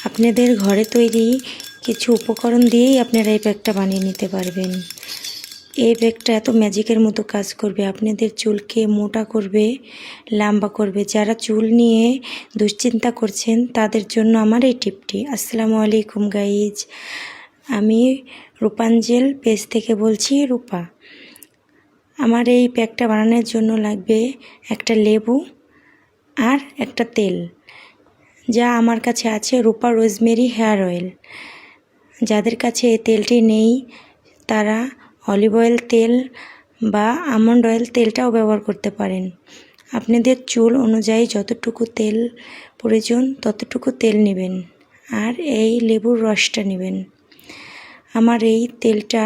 আপনাদের ঘরে তৈরি কিছু উপকরণ দিয়েই আপনারা এই ব্যাগটা বানিয়ে নিতে পারবেন। এই ব্যাগটা এত ম্যাজিকের মতো কাজ করবে, আপনাদের চুলকে মোটা করবে, লম্বা করবে। যারা চুল নিয়ে দুশ্চিন্তা করছেন, তাদের জন্য আমার এই টিপটি। আসসালামু আলাইকুম গাইজ আমি রূপাঞ্জেল পেজ থেকে বলছি রূপা। আমার এই প্যাকটা বানানোর জন্য লাগবে একটা লেবু আর একটা তেল। যা আমার কাছে আছে রূপা রোজমেরি হেয়ার অয়েল। যাদের কাছে এই তেলটি নেই, তারা অলিভ অয়েল তেল বা আমন্ড অয়েল তেলটাও ব্যবহার করতে পারেন। আপনাদের চুল অনুযায়ী যতটুকু তেল প্রয়োজন, ততটুকু তেল নেবেন আর এই লেবুর রসটা নেবেন। আমার এই তেলটা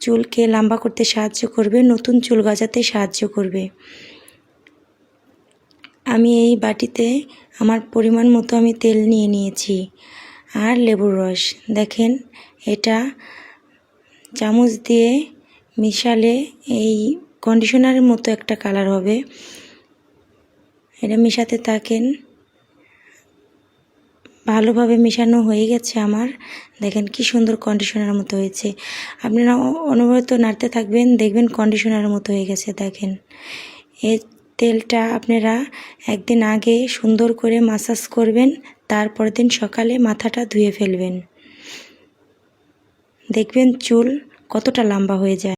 চুলকে লম্বা করতে সাহায্য করবে, নতুন চুল গজাতে সাহায্য করবে। আমি এই বাটিতে আমার পরিমাণ মতো আমি তেল নিয়ে নিয়েছি আর লেবুর রস। দেখেন, এটা চামচ দিয়ে মিশালে এই কন্ডিশনারের মতো একটা কালার হবে। এটা মিশাতে থাকেন। ভালোভাবে মেশানো হয়ে গেছে আমার। দেখেন কি সুন্দর কন্ডিশনার মতো হয়েছে। আপনারা অনবরত নাড়তে থাকবেন, দেখবেন কন্ডিশনার মতো হয়ে গেছে, দেখেন। এই তেলটা আপনারা একদিন আগে সুন্দর করে মাসাজ করবেন, তারপর দিন সকালে মাথাটা ধুয়ে ফেলবেন। দেখবেন চুল কতটা লম্বা হয়ে যায়।